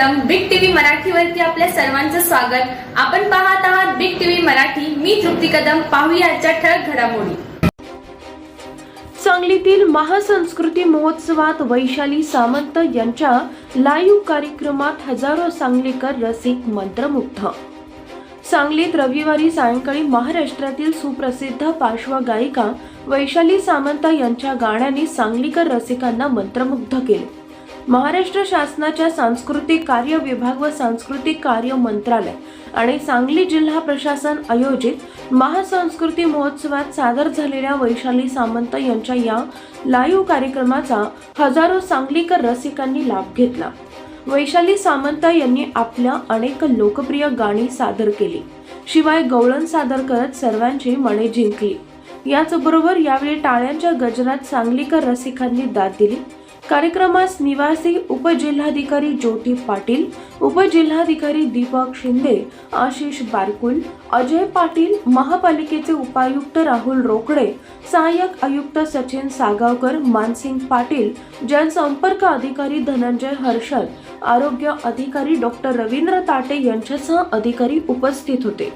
मराठीवरती आपल्या सर्वांचं स्वागत. आपण पाहत आहात बिग टीव्ही मराठी. मी तृप्ती कदम. पाहूया आजच्या ठळक घडामोडी. सांगलीतील महासंस्कृती महोत्सवात वैशाली सामंत यांच्या लाईव्ह कार्यक्रमात हजारो सांगलीकर रसिक मंत्रमुग्ध. सांगलीत रविवारी सायंकाळी महाराष्ट्रातील सुप्रसिद्ध पार्श्वगायिका वैशाली सामंत यांच्या गाण्याने सांगलीकर रसिकांना मंत्रमुग्ध केले. महाराष्ट्र शासनाच्या सांस्कृतिक कार्य विभाग व सांस्कृतिक कार्य मंत्रालय आणि सांगली जिल्हा प्रशासन आयोजित महासंस्कृती महोत्सवात सादर झालेल्या वैशाली सामंत यांच्या या लाईव्ह कार्यक्रमाचा हजारो सांगलीकर रसिकांनी लाभ घेतला. वैशाली सामंत यांनी आपल्या अनेक लोकप्रिय गाणी सादर केली. शिवाय गवळण सादर करत सर्वांची मने जिंकली. याचबरोबर यावेळी टाळ्यांच्या गजरात सांगलीकर रसिकांनी दाद दिली. कार्यक्रमास निवासी उपजिल्हाधिकारी ज्योती पाटील उपजिल्हाधिकारी दीपक शिंदे आशिष बारकुल अजय पाटील महापालिकेचे उपायुक्त राहुल रोकडे सहाय्यक आयुक्त सचिन सागावकर मानसिंग पाटील जनसंपर्क अधिकारी धनंजय हर्षद आरोग्य अधिकारी डॉक्टर रवींद्र ताटे यांच्यासह अधिकारी उपस्थित होते.